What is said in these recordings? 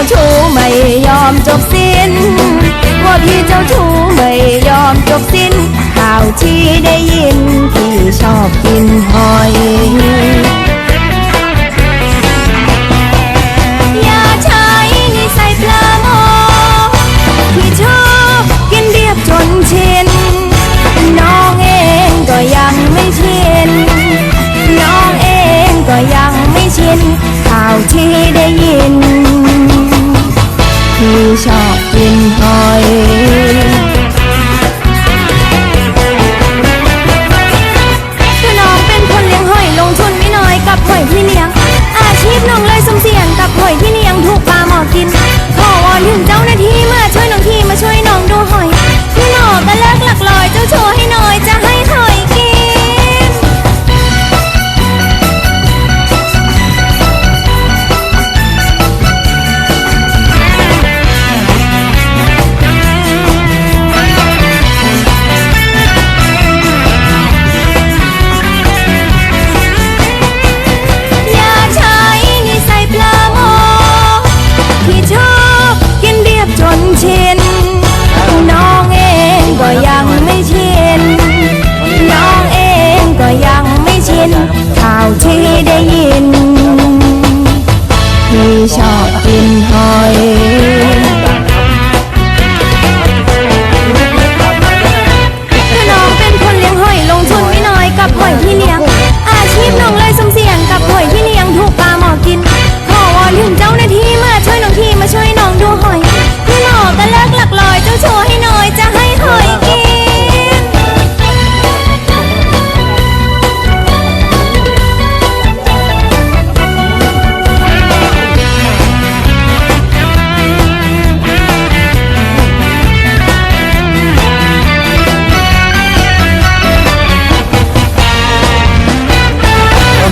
าชู้ไม่ยอมจบสิ้น ว่าพี่เจ้าชู้ไม่ยอมจบสิ้นข่าวที่ได้ยินพี่ชอบกินหอย ชอบกินหอย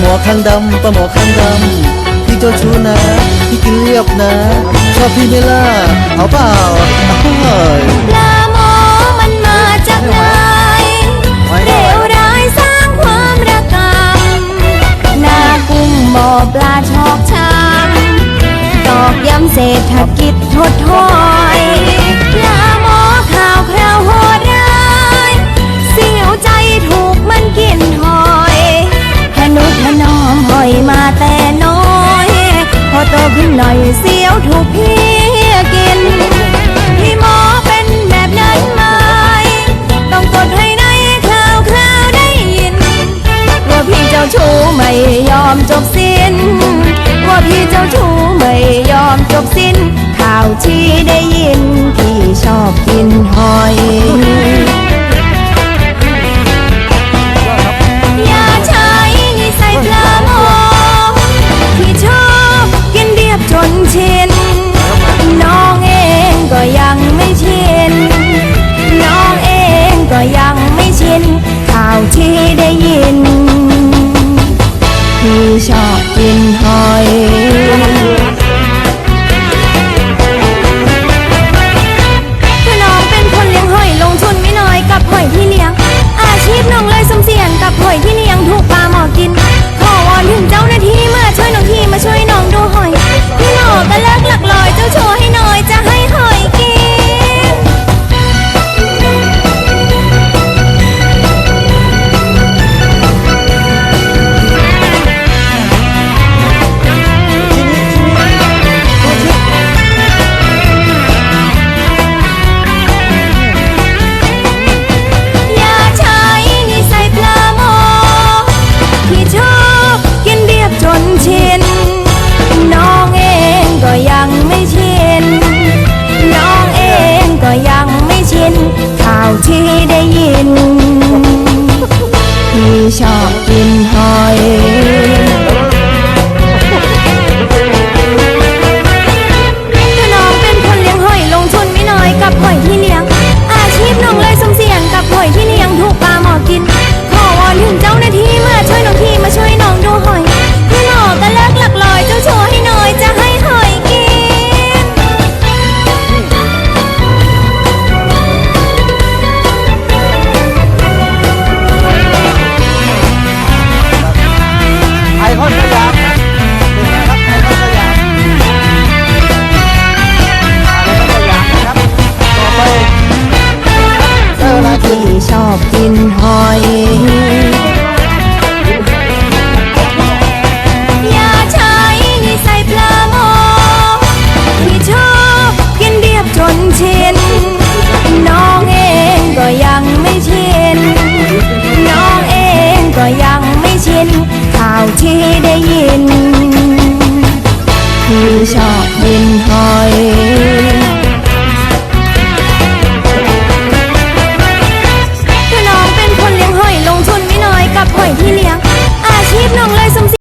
มอข้างดำปลาหมอข้างดำพี่เจ้าชู้นะ พี่กินเรียบนะ ชอบพี่ไม่ล่าเอาเปล่าเฮ้ปลาหมอมันมาจากไหนเร็วร้สร้างความระกำหน้ากุ้งบ่อปลาชอกช้ำตอกย้ำเศรษฐกิจทดทอน จบสิ้น ว่าพี่เจ้าชู้ไม่ยอมจบสิ้น